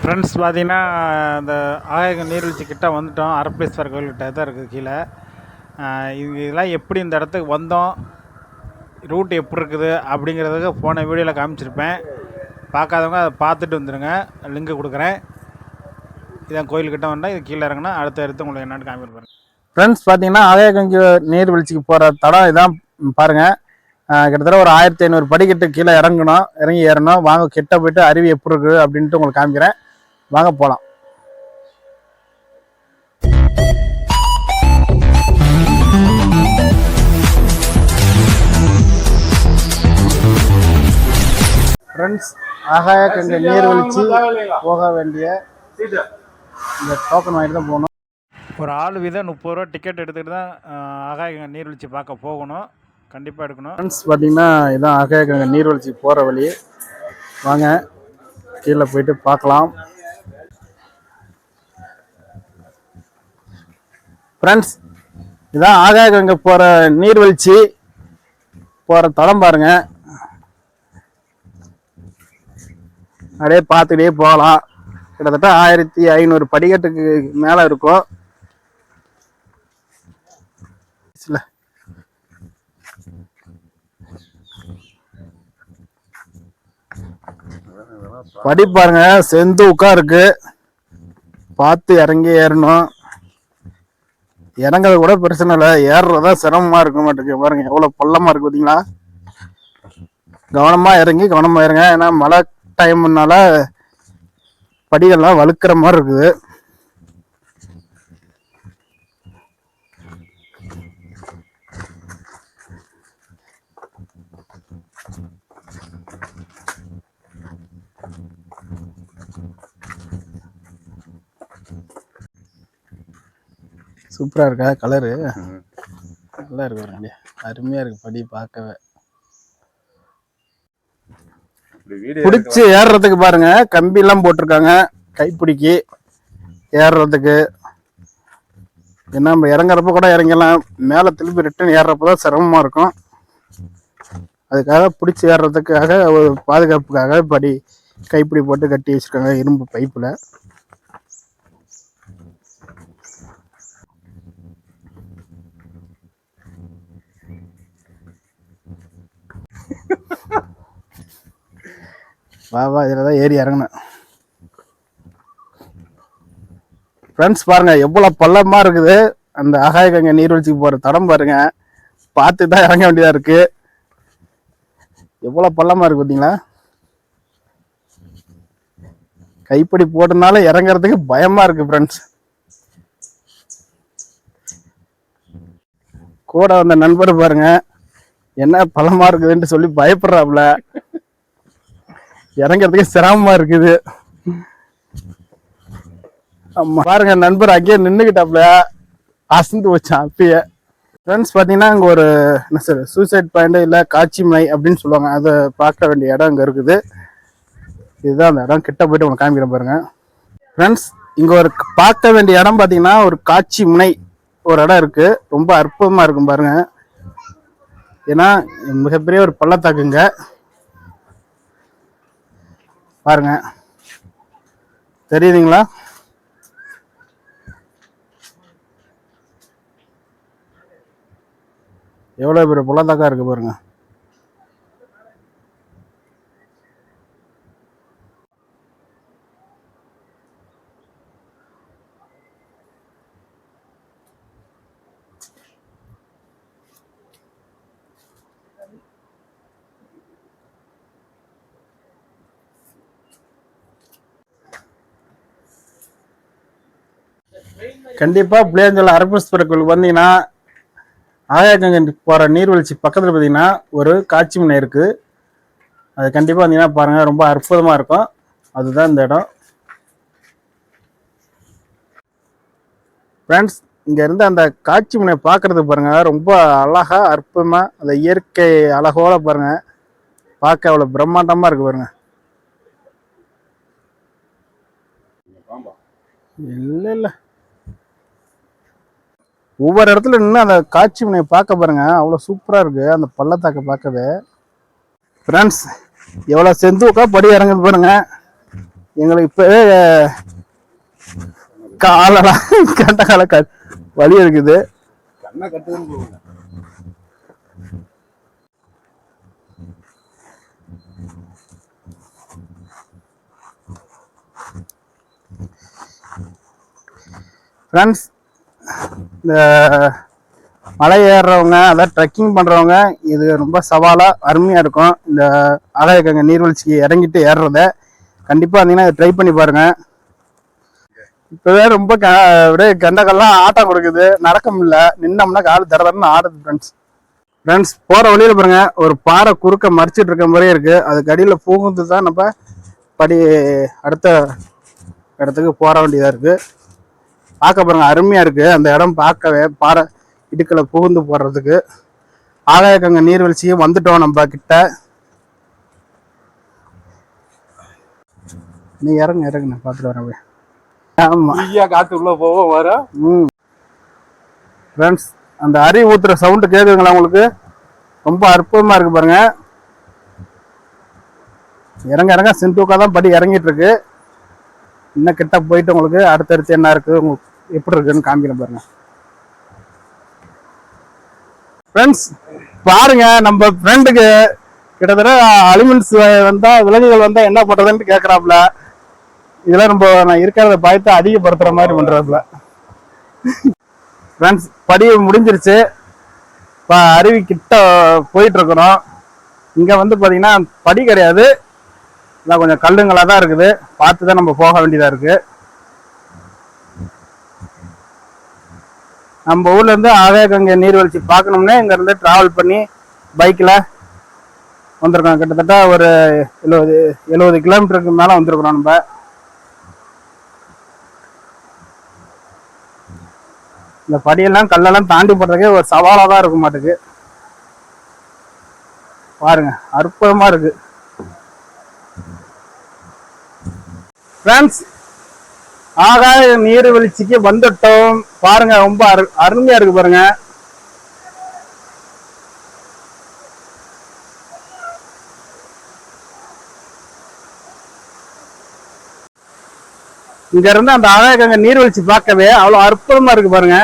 Friends பார்த்தீங்கன்னா இந்த ஆகாய நீர்வீழ்ச்சி கிட்டே வந்துட்டோம். அரப்பளீஸ்வரர் கோயில்கிட்ட தான் இருக்குது கீழே. இது இதெல்லாம் எப்படி இந்த இடத்துக்கு வந்தோம்? ரூட் எப்படி இருக்குது? அப்படிங்கிறதுக்கு போன வீடியோவில் காமிச்சிருப்பேன். பார்க்காதவங்க அதை பார்த்துட்டு வந்துடுங்க லிங்க் கொடுக்குறேன். இதான் கோயில்கிட்ட வந்தால் இது கீழே இறங்கினா அடுத்த இடத்து உங்களுக்கு என்னென்னு காமிச்சிருப்பேன் ஃப்ரெண்ட்ஸ் பார்த்தீங்கன்னா ஆகாயகங்கை நீர்வீழ்ச்சிக்கு போகிற தடம் இதான். பாருங்கள் கிட்டத்தட்ட ஒரு ஆயிரத்தி ஐநூறு படிக்கட்டு கீழே இறங்கணும் இறங்கி ஏறணும். வாங்க கிட்ட போயிட்டு அருவி எப்படி இருக்குது அப்படின்ட்டு உங்களுக்கு காமிக்கிறேன். வாங்க போகலாம் ஃப்ரெண்ட்ஸ் ஆகாய கங்கை நீர்வீழ்ச்சி போக வேண்டிய இந்த டோக்கன் வாங்கிட்டு தான் போகணும். ஒரு ஆள் வீதம் முப்பது ரூபா டிக்கெட் எடுத்துகிட்டு தான் ஆகாய கங்கை நீர்வீழ்ச்சி பார்க்க போகணும். கண்டிப்பாக எடுக்கணும். ஃப்ரெண்ட்ஸ் பார்த்தீங்கன்னா இதான் ஆகாய கங்கை நீர்வீழ்ச்சி போகிற வழி. வாங்க கீழே போயிட்டு பார்க்கலாம். ஃப்ரெண்ட்ஸ் இதான் ஆகாய கங்கை போகிற நீர்வீழ்ச்சி போகிற தடம் பாருங்க. அப்படியே பார்த்துக்கிட்டே போகலாம். கிட்டத்தட்ட ஆயிரத்தி ஐநூறு படிக்கட்டுக்கு மேலே இருக்கும். படி பாருங்க செந்து உட்கா இருக்கு. பார்த்து இறங்கி ஏறணும். இறங்குறது கூட பிரச்சனை இல்லை. ஏறுறதா சிரமமா இருக்க மாட்டேங்குது. பாருங்க எவ்வளவு பள்ளமா இருக்கு பார்த்தீங்களா கவனமா இறங்கி கவனமா இறங்க ஏன்னா மழை டைம்னால படிகள்லாம் வழுக்கிற மாதிரி இருக்குது. சூப்பரா இருக்கா கலரு நல்லா இருக்கு பாருங்க அப்படியே. அருமையா இருக்கு படி பார்க்கவே. பிடிச்சி ஏறுறதுக்கு பாருங்க. கம்பி எல்லாம் போட்டிருக்காங்க. கைப்பிடிக்கு ஏறுறதுக்கு. ஏன்னா நம்ம இறங்குறப்ப கூட இறங்கலாம் மேலே திருப்பி ரிட்டன் ஏறுறப்ப தான் சிரமமா இருக்கும். அதுக்காக பிடிச்சி ஏறுறதுக்காக ஒரு பாதுகாப்புக்காக படி கைப்பிடி போட்டு கட்டி வச்சிருக்காங்க இரும்பு பைப்பில் வா வா இதில் தான் ஏறி இறங்கினேன். ஃப்ரெண்ட்ஸ் பாருங்க எவ்வளோ பள்ளமா இருக்குது. அந்த அகாய கங்கை நீர்வீழ்ச்சிக்கு போகிற தடம் பாருங்க. பார்த்து தான் இறங்க வேண்டியதாக இருக்கு. எவ்வளோ பள்ளமா இருக்கு பார்த்தீங்களா? கைப்பிடி போட்டனால இறங்குறதுக்கு பயமா இருக்கு ஃப்ரெண்ட்ஸ் கூட வந்த நண்பர் பாருங்க என்ன பள்ளமா இருக்குதுன்ட்டு சொல்லி பயப்படுறாப்புல. இறங்குறதுக்கு சிரமமா இருக்குது. ஆமா. பாருங்க நண்பர் அங்கேயே நின்றுக்கிட்டாப்புல அசந்து வச்சான் அப்பயே. ஃப்ரெண்ட்ஸ் பார்த்தீங்கன்னா அங்கே ஒரு என்ன சார் சூசைட் பாயிண்ட் இல்லை காட்சி மலை அப்படின்னு சொல்லுவாங்க. அதை பார்க்க வேண்டிய இடம் அங்கே இருக்குது. இதுதான் அந்த இடம். கிட்ட போயிட்டு உங்களுக்கு காமிக்கிறேன் பாருங்க. ஃப்ரெண்ட்ஸ் இங்கே ஒரு பார்க்க வேண்டிய இடம் பார்த்தீங்கன்னா ஒரு காட்சி முனை ஒரு இடம் இருக்கு. ரொம்ப அற்புதமாக இருக்கும் பாருங்க. ஏன்னா மிகப்பெரிய ஒரு பள்ளத்தாக்குங்க பாருங்க. தெரியுதுங்களா? எவ்வளோ பெரிய பள்ளத்தாக்கா இருக்கு பாருங்க. கண்டிப்பாக புளியாஞ்சோலை அரபஸ்வரர் கோயிலுக்கு வந்தீங்கன்னா ஆகாயகங்கை போகிற நீர்வீழ்ச்சி பக்கத்தில் பார்த்தீங்கன்னா ஒரு காட்சி முனை இருக்குது அது கண்டிப்பாக வந்தீங்கன்னா பாருங்கள் ரொம்ப அற்புதமாக இருக்கும். அதுதான் இந்த இடம். ஃப்ரெண்ட்ஸ் இங்கே இருந்து அந்த காட்சி முனை பார்க்கறது பாருங்கள் ரொம்ப அழகா அற்புதமாக அந்த இயற்கை அழகோட பாருங்கள் பார்க்க அவ்வளோ பிரம்மாண்டமாக இருக்கு பாருங்க. இல்லை இல்லை. ஒவ்வொரு இடத்துல நின்று அந்த காட்சி முனையை பார்க்க பாருங்க. அவ்வளோ சூப்பராக இருக்கு. அந்த பள்ளத்தாக்கை பார்க்கவே. ஃப்ரெண்ட்ஸ் எவ்வளோ செந்துக்கா படி இறங்குது பாருங்க. எங்களுக்கு இப்பவே காலெல்லாம் கண்ட கால க வலி இருக்குது. ஃப்ரெண்ட்ஸ் இந்த மலை ஏறுறவங்க அதாவது ட்ரெக்கிங் பண்ணுறவங்க இது ரொம்ப சவாலாக அருமையாக இருக்கும். இந்த ஆகாயக்கங்க நீர்வீழ்ச்சிக்கு இறங்கிட்டு ஏறுறத கண்டிப்பாக வந்தீங்கன்னா இதை ட்ரை பண்ணி பாருங்கள் இப்போவே ரொம்ப க அப்படியே கண்டக்கெல்லாம் ஆட்டம் கொடுக்குது. நடக்க முடியல. நின்னோம்னா கால் தர தரன்னு ஆடுது ஃப்ரெண்ட்ஸ் ஃப்ரெண்ட்ஸ் போகிற வழியில் பாருங்க. ஒரு பாறை குறுக்க மறைச்சிட்டு இருக்க மாதிரியே இருக்குது அதுக்கு அடியில் பூகுந்து தான் நம்ம படி அடுத்த இடத்துக்கு போற வேண்டியதாக இருக்குது பார்க்க பாருங்க அருமையா இருக்கு. அந்த இடம் பார்க்கவே பாறை இடுக்கல புகுந்து போடுறதுக்கு ஆகாயக்கங்க நீர்வீழ்ச்சியும் வந்துட்டோம் நம்ம கிட்ட. நீ இறங்க இறங்க நான் பார்த்துட்டு வரேன் அப்படியே. ஆமா. ஃப்ரீயா காத்து உள்ள போவோம் வரும் ம். ஃப்ரெண்ட்ஸ் அந்த அரி ஊத்துற சவுண்டு கேட்குதுங்களா உங்களுக்கு? ரொம்ப அற்புதமா இருக்கு பாருங்க. இறங்க இறங்க. செந்தூக்கா தான் படி இறங்கிட்டு இருக்கு. இன்னும் கிட்ட போயிட்டு உங்களுக்கு அடுத்தடுத்து என்ன இருக்கு உங்களுக்கு எப்படி இருக்குன்னு காமிக்கிறேன் பாருங்க. ஃப்ரெண்ட்ஸ் பாருங்க நம்ம ஃப்ரெண்டுக்கு கிட்டத்தட்ட அலிமெண்ட்ஸ் வந்தா விலங்குகள் வந்தா என்ன பண்றதுன்னு கேட்கறாப்புல இதெல்லாம் நம்ம நான் இருக்கிறத பயத்தை அதிகப்படுத்துற மாதிரி பண்றாப்புல. ஃப்ரெண்ட்ஸ் படி முடிஞ்சிருச்சு. இப்போ அருவி கிட்ட போயிட்டு இருக்கிறோம் இங்க வந்து பாத்தீங்கன்னா படி கிடையாது. இல்லை கொஞ்சம் கல்லுங்களா தான் இருக்குது. பார்த்து தான் நம்ம போக வேண்டியதா இருக்கு. நம்ம ஊர்ல இருந்து ஆகாயகங்கை நீர்வீழ்ச்சி பார்க்கணும்னே இங்க இருந்து டிராவல் பண்ணி பைக்ல வந்திருக்கோம். கிட்டத்தட்ட ஒரு எழுபது எழுபது கிலோமீட்டருக்கு மேல வந்திருக்கிறோம் நம்ம. இந்த படியெல்லாம் கல்லெல்லாம் தாண்டி போடுறதுக்கே ஒரு சவாலா தான் இருக்க மாட்டுக்கு. பாருங்க அற்புதமா இருக்கு. ஃப்ரெண்ட்ஸ் ஆகாய நீர்வீழ்ச்சிக்கு வந்துட்டோம். பாருங்க ரொம்ப அரு அருமையா இருக்கு பாருங்க. இங்க இருந்து அந்த ஆகாயகங்க நீர்வீழ்ச்சி பார்க்கவே அவ்வளவு அற்புதமா இருக்கு பாருங்க.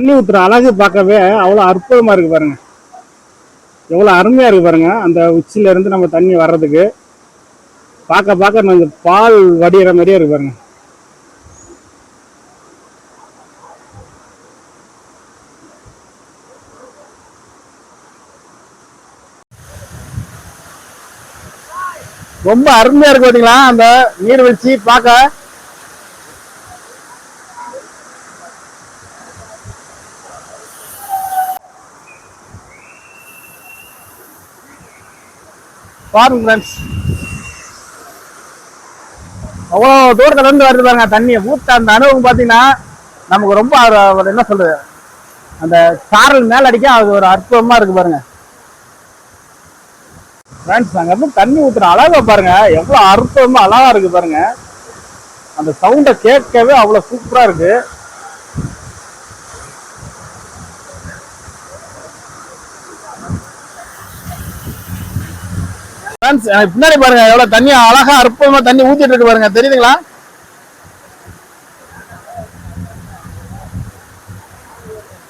தண்ணி ஊற்றுற அழகு பார்க்கவே அவ்வளோ அற்புதமாக இருக்கு பாருங்க. எவ்வளோ அருமையாக இருக்குது பாருங்க. அந்த உச்சியிலேருந்து நம்ம தண்ணி வர்றதுக்கு. பார்க்க பார்க்க நம்ம பால் வடிகிற மாதிரியே இருக்கு பாருங்க. ரொம்ப அருமையாக இருக்கு பார்த்தீங்களா அந்த நீர்வீழ்ச்சி பார்க்க. பாருங்க ஃப்ரெண்ட்ஸ் அவ்வளோ தூரத்துல இருந்து வருது பாருங்க தண்ணியை ஊத்த அந்த அனுபவம் பார்த்தீங்கன்னா நமக்கு ரொம்ப என்ன சொல்றது? அந்த சாரல் மேல அடிக்க அது ஒரு அற்புதமா இருக்கு பாருங்க. ஃப்ரெண்ட்ஸ் அங்க இருந்து தண்ணி ஊத்துற அழகா பாருங்க. எவ்வளவு அற்புதமா அழகா இருக்கு பாருங்க. அந்த சவுண்டை கேட்கவே அவ்வளவு சூப்பரா இருக்கு. ஃப்ரெண்ட்ஸ் பின்னாடி பாருங்க எவ்வளவு தண்ணி அழகா அற்புதமா தண்ணி ஊத்திட்டு இருக்கு பாருங்க. தெரியுதுங்களா?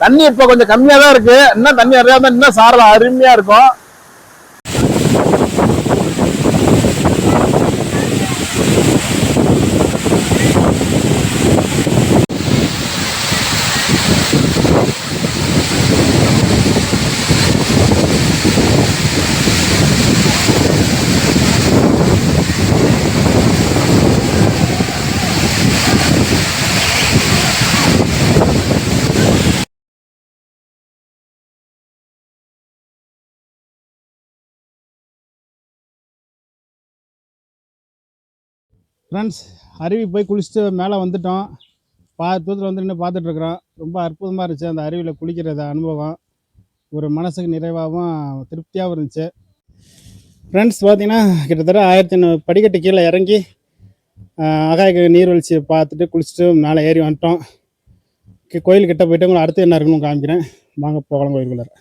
தண்ணி இப்போ கொஞ்சம் கம்மியா தான் இருக்கு. இன்னும் தண்ணி நிறையா தான் இன்னும் சாரலாம் அருமையா இருக்கும். ஃப்ரெண்ட்ஸ் அருவி போய் குளிச்சுட்டு மேலே வந்துட்டோம். பா தூரத்தில் வந்து நின்று பார்த்துட்ருக்குறோம் ரொம்ப அற்புதமாக இருந்துச்சு. அந்த அருவியில் குளிக்கிறது அனுபவம். ஒரு மனசுக்கு நிறைவாகவும் திருப்தியாகவும் இருந்துச்சு. ஃப்ரெண்ட்ஸ் பார்த்தீங்கன்னா கிட்டத்தட்ட ஆயிரத்தி ஐநூறு படிக்கட்டு கீழே இறங்கி அகாய நீர்வீழ்ச்சியை பார்த்துட்டு குளிச்சுட்டு மேலே ஏறி வந்துட்டோம். கோயில்கிட்ட போயிட்டு உங்களை அடுத்து என்ன இருக்குன்னு காமிக்கிறேன். வாங்க போகலாம் கோயிலுக்குள்ளார.